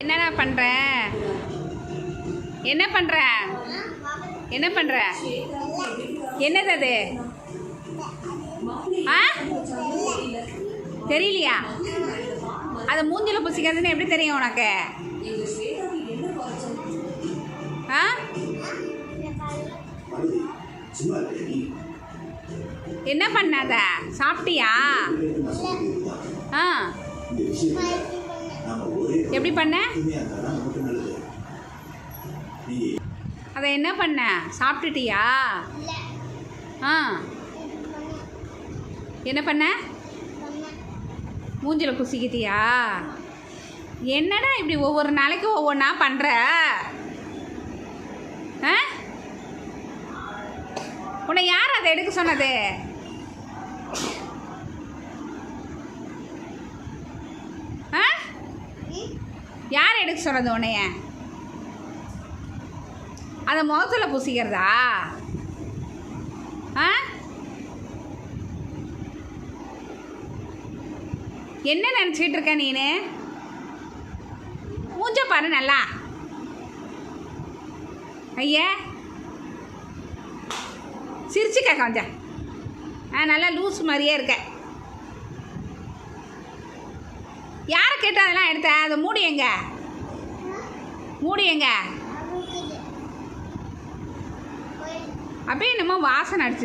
என்னடா பண்ற? என்ன பண்ற? என்ன பண்ற? என்னது அது? ஆ? தெரியலையா? அதை மூஞ்சில பூசிக்கிறதுன்னு எப்படி தெரியும் உனக்கு? ஆ? என்ன பண்ணாத சாப்பிட்டியா? ஆ. எப்படி பண்ண? அதை என்ன பண்ண? சாப்பிட்டுட்டியா? ஆ. என்ன பண்ண? மூஞ்சில குசிக்கிட்டியா? என்னடா இப்படி ஒவ்வொரு நாளைக்கு ஒவ்வொன்றா பண்ணுற ஆ? உன்னை யார் அதை எடுக்க சொன்னது ஆ யார் எடுக்க சொன்னது உன்னைய? அதை முகத்தில் பூசிக்கிறதா? ஆ? என்ன நினச்சிக்கிட்டு இருக்க நீனு? மூஞ்ச பாரு நல்லா. ஐயா. சிரிச்சுக்க கொஞ்சம் ஆ நல்லா லூஸ் மாதிரியே இருக்க. யாரை கேட்டு அதெல்லாம் எடுத்த? அதை மூடி எங்க? மூடி எங்க? அப்படியே என்னமோ வாசனை அடிச்சு